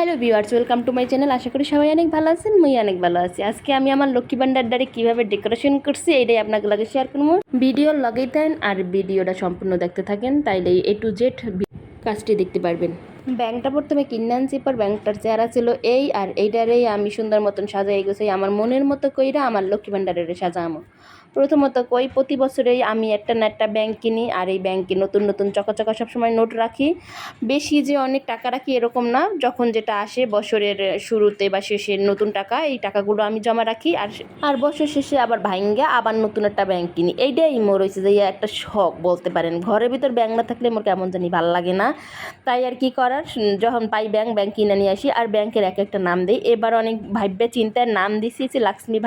Hello viewers, welcome to my channel. আশা করি সবাই অনেক ভালো আছেন, মুই অনেক ভালো আছি। আজকে আমি আমার লক্ষ্মী ভান্ডার দ্বারে কীভাবে ডেকোরেশন করছি এটাই আপনাকে লাগে শেয়ার করব। ভিডিও লাগাই দেন আর ভিডিওটা সম্পূর্ণ দেখতে থাকেন, তাইলে এ টু জেড কাজটি দেখতে পারবেন। ব্যাংকটা প্রথমে কিনে আনছি পর ব্যাংকটার চেহারা ছিল এই, আর এইটারেই আমি সুন্দর মতন সাজাই গেছি আমার মনের মতো কইরা আমার লক্ষ্মী ভান্ডারের সাজামো। প্রথমত কই, প্রতি বছরেই আমি একটা না একটা ব্যাংক কিনি, আর এই ব্যাংকে নতুন নতুন চকাচকা সবসময় নোট রাখি। বেশি যে অনেক টাকা রাখি এরকম না, যখন যেটা আসে বছরের শুরুতে বা শেষে নতুন টাকা, এই টাকাগুলো আমি জমা রাখি, আর আর বছর শেষে আবার ভাঙ্গা আবার নতুন একটা ব্যাংক কিনি। এইটাই মোর হয়েছে যে একটা শখ বলতে পারেন। ঘরের ভিতর ব্যাংক না থাকলে মোর কেমন জানি ভালো লাগে না। তাই আর কি করার যখন পাই ব্যাংক ব্যাংক কিনে নিয়ে আসি আর ব্যাংকের এক একটা নাম দিই। এবার অনেক ভাব্যে চিন্তার নাম দিছি যে লক্ষ্মী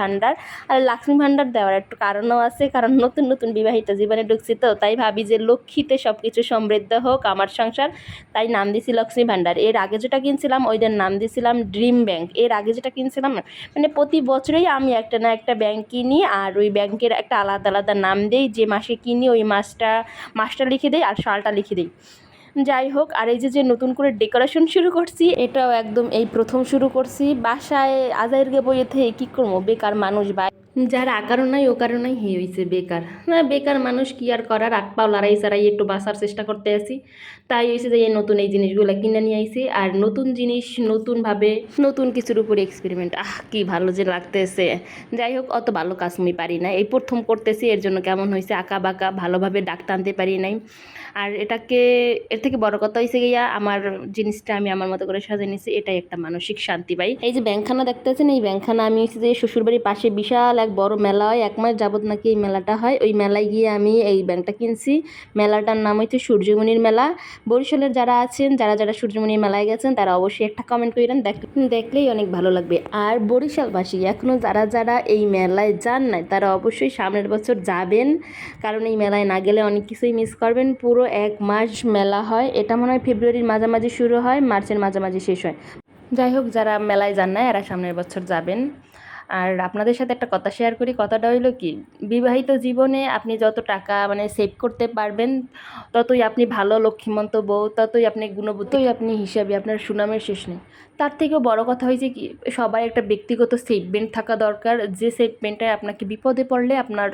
আর লক্ষ্মী ভাণ্ডার দেওয়ার একটু কারণও আছে, কারণ নতুন নতুন বিবাহিত জীবনে ঢুকছি তো, তাই ভাবি যে লক্ষ্মীতে সব কিছু সমৃদ্ধ হোক, আমার সংসার। তাই নাম দিছি লক্ষ্মী ভাণ্ডার। এর আগে যেটা কিনছিলাম, ওইটার নাম দিছিলাম ড্রিম ব্যাংক এর আগে যেটা কিনছিলাম মানে প্রতি বছরেই আমি একটা না একটা ব্যাংক কিনি আর ওই ব্যাংকের একটা আলাদা আলাদা নাম দিই। যে মাসে কিনি, ওই মাসটা মাসটা লিখে দিই আর সালটা লিখে দিই। যাই হোক, আর এই যে যে নতুন করে ডেকোরেশন শুরু করছি, এটাও একদম এই প্রথম শুরু করছি। বাসায় আজাইরকে বইয়ে থেকে কী করব? বেকার মানুষ বা যার আকারও নাই ও কারণেই হে হয়েছে বেকার। না, বেকার মানুষ কি আর করার? আট পাও লড়াই চাড়াই একটু বাঁচার চেষ্টা করতে আসি তাই হয়েছে যে এই নতুন এই জিনিসগুলো কিনে নিয়ে আইছি। আর নতুন জিনিস, নতুনভাবে নতুন কিছুর উপরে এক্সপেরিমেন্ট আহ, কি ভালো যে লাগতেছে। যাই হোক, অত ভালো কাজ আমি পারি না এই প্রথম করতেছি, এর জন্য কেমন হয়েছে আঁকা বাঁকা, ভালোভাবে ডাক টানতে পারি নাই। আর এটাকে, এর থেকে বড় কথা হয়েছে গিয়া, আমার জিনিসটা আমি আমার মতো করে সাজিয়ে নিয়েছি এটাই একটা মানসিক শান্তি পাই এই যে ব্যাংকখানা দেখতেছেন, এই ব্যাংকখানা আমি হচ্ছে যে শ্বশুরবাড়ির পাশে বিশাল এক বড় মেলা হয়, এক মাস যাবত নাকি এই মেলাটা হয়। ওই মেলায় গিয়ে আমি এই ব্যাংকটা কিনছি। মেলাটার নাম হচ্ছে সূর্যমণির মেলা। বরিশালের যারা আছেন, যারা যারা সূর্যমণির মেলায় গেছেন, তারা অবশ্যই একটা কমেন্ট করেন দেখ- দেখলেই অনেক ভালো লাগবে। আর বরিশালবাসী এখনও যারা যারা এই মেলায় যান নাই, তারা অবশ্যই সামনের বছর যাবেন। কারণ এই মেলায় না গেলে অনেক কিছুই মিস করবেন। পুরো এক মাস মেলা হয়। এটা মনে হয় ফেব্রুয়ারির মাঝামাঝি শুরু হয়, মার্চের মাঝামাঝি শেষ হয়। যাই হোক, যারা মেলায় যান না এরা সামনের বছর যাবেন। আর আপনাদের সাথে একটা কথা শেয়ার করি। কথাটা হইল কি, বিবাহিত জীবনে আপনি যত টাকা মানে সেভ করতে পারবেন, ততই আপনি ভালো লক্ষ্মীমন্ত বউ, ততই আপনি গুণবতই আপনি হিসাবে, আপনার সুনামের শেষ নেই। তার থেকেও বড় কথা হয়েছে কি, সবাই একটা ব্যক্তিগত সেভমেন্ট থাকা দরকার। যে সেভমেন্টে আপনাকে বিপদে পড়লে আপনার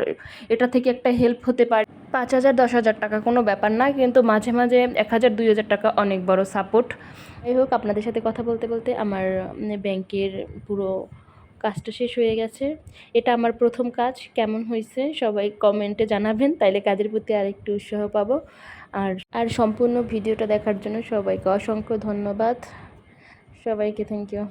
এটা থেকে একটা হেল্প হতে পারে। পাঁচ হাজার, দশ হাজার টাকা কোনো ব্যাপার না, কিন্তু মাঝে মাঝে এক হাজার, দুই হাজার টাকা অনেক বড় সাপোর্ট যাই হোক, আপনাদের সাথে কথা বলতে বলতে আমার ব্যাংকের পুরো কাজটা শেষ হয়ে গেছে। এটা আমার প্রথম কাজ। কেমন হয়েছে সবাই কমেন্টে জানাবেন। তাইলে কাজের প্রতি আর একটু উৎসাহ পাবো। আর আর সম্পূর্ণ ভিডিওটা দেখার জন্য সবাইকে অসংখ্য ধন্যবাদ। সবাইকে থ্যাংক ইউ